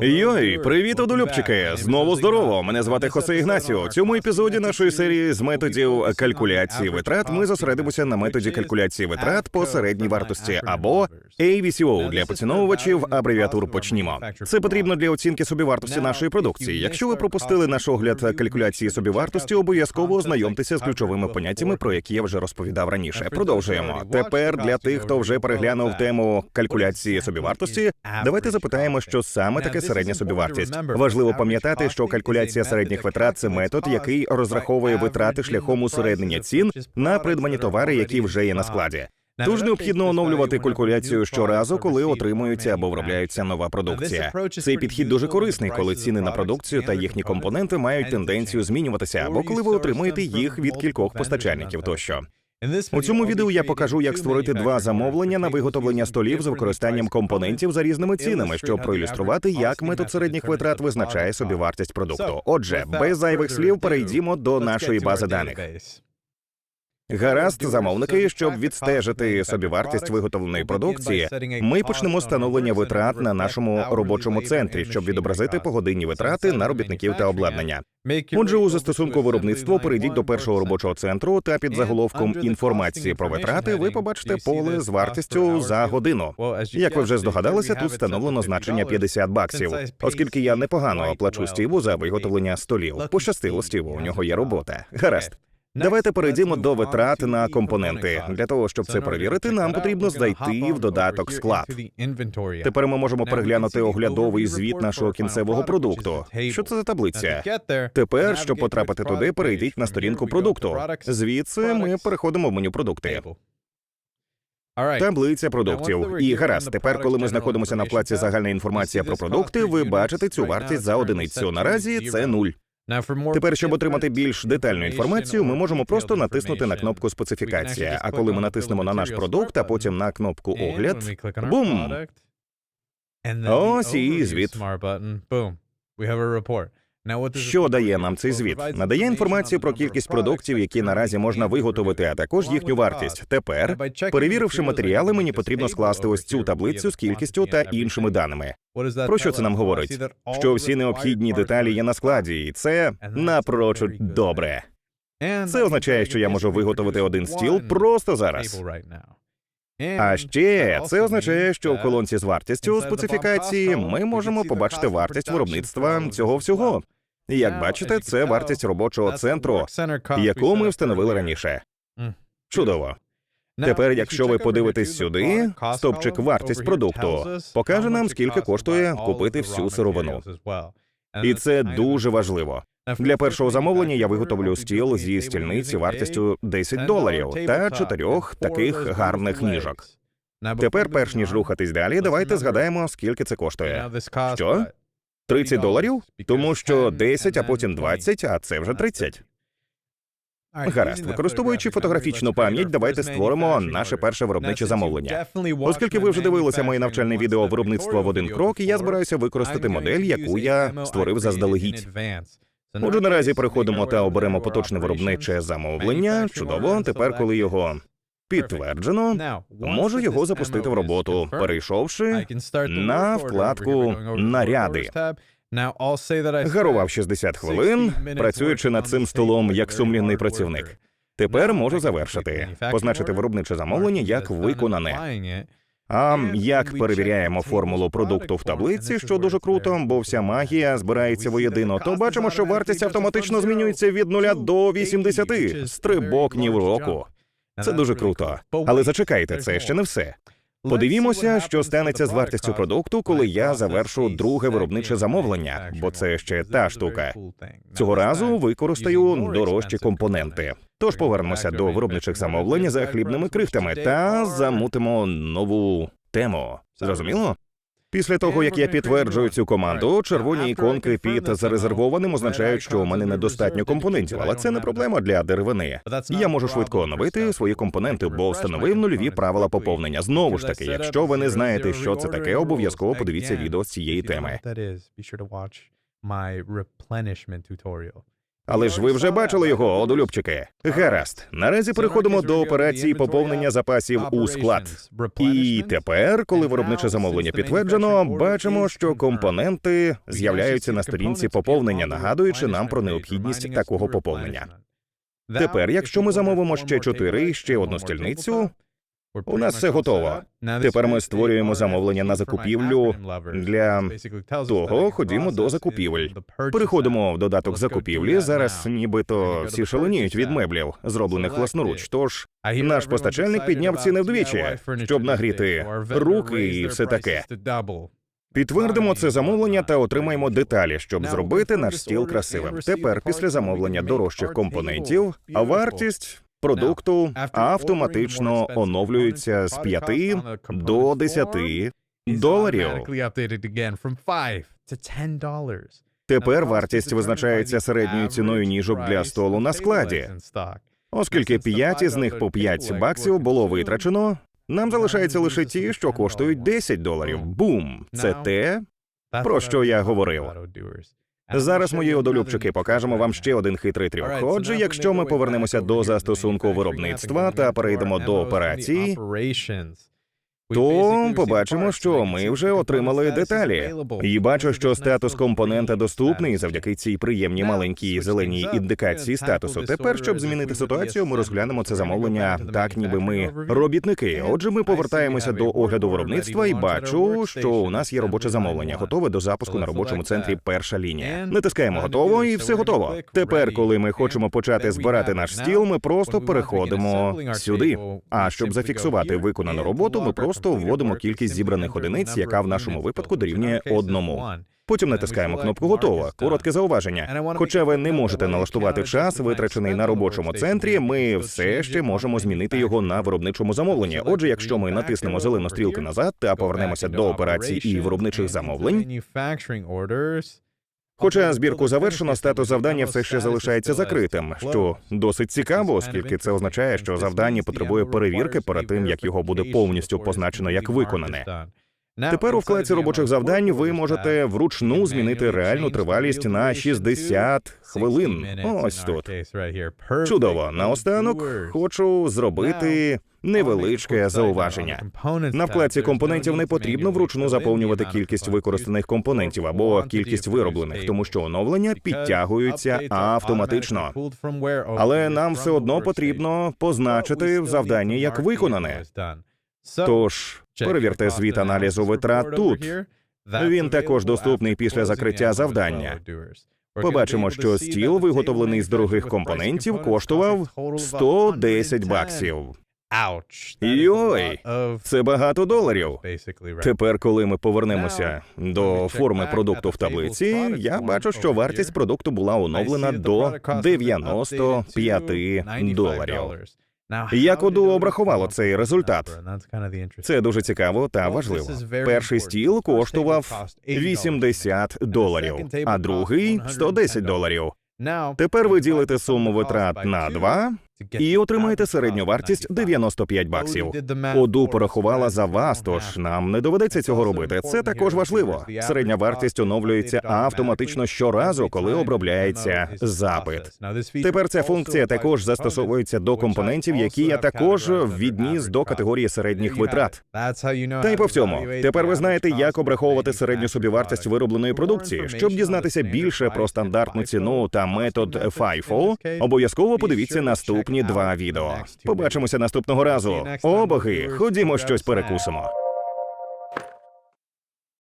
Йой, привіт, одолюбчики! Знову здорово! Мене звати Хосе Ігнасіо. У цьому епізоді нашої серії з методів калькуляції витрат ми зосередимося на методі калькуляції витрат по середній вартості або AVCO для поціновувачів абревіатур почнімо. Це потрібно для оцінки собівартості нашої продукції. Якщо ви пропустили наш огляд калькуляції собівартості, обов'язково ознайомтеся з ключовими поняттями, про які я вже розповідав раніше. Продовжуємо. Тепер для тих, хто вже переглянув тему калькуляції собівартості, давайте запитаємо, що саме таке середня собівартість. Важливо пам'ятати, що калькуляція середніх витрат це метод, який розраховує витрати шляхом усереднення цін на придбані товари, які вже є на складі. Тож необхідно оновлювати калькуляцію щоразу, коли отримується або виробляється нова продукція. Цей підхід дуже корисний, коли ціни на продукцію та їхні компоненти мають тенденцію змінюватися, або коли ви отримуєте їх від кількох постачальників тощо. У цьому відео я покажу, як створити два замовлення на виготовлення столів з використанням компонентів за різними цінами, щоб проілюструвати, як метод середніх витрат визначає собі вартість продукту. Отже, без зайвих слів перейдімо до нашої бази даних. Гаразд, замовники, щоб відстежити собівартість виготовленої продукції, ми почнемо встановлення витрат на нашому робочому центрі, щоб відобразити погодинні витрати на робітників та обладнання. Отже, у застосунку виробництво перейдіть до першого робочого центру та під заголовком інформації про витрати ви побачите поле з вартістю за годину. Як ви вже здогадалися, тут встановлено значення 50 баксів, оскільки я непогано оплачу Стіву за виготовлення столів. Пощастило Стіву, у нього є робота. Гаразд. Давайте перейдемо до витрат на компоненти. Для того щоб це перевірити, нам потрібно зайти в додаток склад. Тепер ми можемо переглянути оглядовий звіт нашого кінцевого продукту. Що це за таблиця? Тепер, щоб потрапити туди, перейдіть на сторінку продукту. Звідси ми переходимо в меню продукти. Таблиця продуктів. І гаразд, тепер, коли ми знаходимося на вкладці загальна інформація про продукти, ви бачите цю вартість за одиницю. Наразі це нуль. Тепер, щоб отримати більш детальну інформацію, ми можемо просто натиснути на кнопку специфікація. А коли ми натиснемо на наш продукт, а потім на кнопку огляд, бум! Ось і звіт. Що дає нам цей звіт? Надає інформацію про кількість продуктів, які наразі можна виготовити, а також їхню вартість. Тепер, перевіривши матеріали, мені потрібно скласти ось цю таблицю з кількістю та іншими даними. Про що це нам говорить? Що всі необхідні деталі є на складі, і це напрочуд добре. Це означає, що я можу виготовити один стіл просто зараз. А ще це означає, що в колонці з вартістю специфікації ми можемо побачити вартість виробництва цього всього. Як бачите, це вартість робочого центру, яку ми встановили раніше. Чудово. Тепер, якщо ви подивитесь сюди, стовпчик вартість продукту покаже нам, скільки коштує купити всю сировину. І це дуже важливо. Для першого замовлення я виготовлю стіл зі стільниці вартістю 10 доларів та чотирьох таких гарних ніжок. Тепер, перш ніж рухатись далі, давайте згадаємо, скільки це коштує. Що? 30 доларів? Тому що 10, а потім 20, а це вже 30. Гаразд, використовуючи фотографічну пам'ять, давайте створимо наше перше виробниче замовлення. Оскільки ви вже дивилися моє навчальне відео виробництва в один крок, я збираюся використати модель, яку я створив заздалегідь. Отже, наразі переходимо та оберемо поточне виробниче замовлення. Чудово, тепер, коли його підтверджено, можу його запустити в роботу, перейшовши на вкладку «Наряди». Гарував 60 хвилин, працюючи над цим столом як сумлінний працівник. Тепер можу завершити, позначити виробниче замовлення як виконане. А як перевіряємо формулу продукту в таблиці, що дуже круто, бо вся магія збирається воєдино, то бачимо, що вартість автоматично змінюється від 0 до 80, стрибок ні в року. Це дуже круто. Але зачекайте, це ще не все. Подивімося, що станеться з вартістю продукту, коли я завершу друге виробниче замовлення, бо це ще та штука. Цього разу використаю дорожчі компоненти. Тож повернемося до виробничих замовлень за хлібними крихтами та замутимо нову тему. Зрозуміло? Після того, як я підтверджую цю команду, червоні іконки під зарезервованим означають, що у мене недостатньо компонентів, але це не проблема для деревини. Я можу швидко оновити свої компоненти, бо встановив нульові правила поповнення. Знову ж таки, якщо ви не знаєте, що це таке, обов'язково подивіться відео з цієї теми. Але ж ви вже бачили його, одолюбчики. Гаразд. Наразі переходимо до операції поповнення запасів у склад. І тепер, коли виробниче замовлення підтверджено, бачимо, що компоненти з'являються на сторінці поповнення, нагадуючи нам про необхідність такого поповнення. Тепер, якщо ми замовимо ще чотири і ще одну стільницю, у нас все готово. Тепер ми створюємо замовлення на закупівлю для того. Ходімо до закупівель. Переходимо в додаток закупівлі. Зараз нібито всі шаленіють від меблів, зроблених власноруч. Тож наш постачальник підняв ціни вдвічі, щоб нагріти руки і все таке. Підтвердимо це замовлення та отримаємо деталі, щоб зробити наш стіл красивим. Тепер, після замовлення дорожчих компонентів, а вартість продукту автоматично оновлюється з 5 до 10 доларів. Тепер вартість визначається середньою ціною ніжок для столу на складі. Оскільки 5 із них по 5 баксів було витрачено, нам залишається лише ті, що коштують 10 доларів. Бум! Це те, про що я говорив. Зараз, мої одолюбчики, покажемо вам ще один хитрий трюк. Отже, якщо ми повернемося до застосунку виробництва та перейдемо до операції, то побачимо, що ми вже отримали деталі. І бачу, що статус компонента доступний завдяки цій приємній маленькій зеленій індикації статусу. Тепер, щоб змінити ситуацію, ми розглянемо це замовлення так, ніби ми робітники. Отже, ми повертаємося до огляду виробництва і бачу, що у нас є робоче замовлення, готове до запуску на робочому центрі. Перша лінія. Натискаємо готово, і все готово. Тепер, коли ми хочемо почати збирати наш стіл, ми просто переходимо сюди. А щоб зафіксувати виконану роботу, ми просто вводимо кількість зібраних одиниць, яка в нашому випадку дорівнює одному. Потім натискаємо кнопку Готово. Коротке зауваження. Хоча ви не можете налаштувати час, витрачений на робочому центрі, ми все ще можемо змінити його на виробничому замовленні. Отже, якщо ми натиснемо зелену стрілку назад та повернемося до операцій і виробничих замовлень, Хоча збірку завершено, статус завдання все ще залишається закритим, що досить цікаво, оскільки це означає, що завдання потребує перевірки перед тим, як його буде повністю позначено як виконане. Тепер у вкладці робочих завдань ви можете вручну змінити реальну тривалість на 60 хвилин. Ось тут. Чудово. Наостанок хочу зробити невеличке зауваження. На вкладці компонентів не потрібно вручну заповнювати кількість використаних компонентів або кількість вироблених, тому що оновлення підтягуються автоматично. Але нам все одно потрібно позначити в завданні як виконане. Тож перевірте звіт аналізу витрат тут. Він також доступний після закриття завдання. Побачимо, що стіл, виготовлений з дорогих компонентів, коштував 110 баксів. Йой, це багато доларів. Тепер, коли ми повернемося до форми продукту в таблиці, я бачу, що вартість продукту була оновлена до 95 доларів. Як ОДУ обрахувало цей результат? Це дуже цікаво та важливо. Перший стіл коштував 80 доларів, а другий 110 доларів. Тепер ви ділите суму витрат на два і отримаєте середню вартість 95 баксів. ОДУ порахувала за вас, тож нам не доведеться цього робити. Це також важливо. Середня вартість оновлюється автоматично щоразу, коли обробляється запит. Тепер ця функція також застосовується до компонентів, які я також відніс до категорії середніх витрат. Та й по всьому. Тепер ви знаєте, як обраховувати середню собівартість виробленої продукції. Щоб дізнатися більше про стандартну ціну та метод FIFO, обов'язково подивіться наступні два відео. Побачимося наступного разу. О, боги, ходімо щось перекусимо.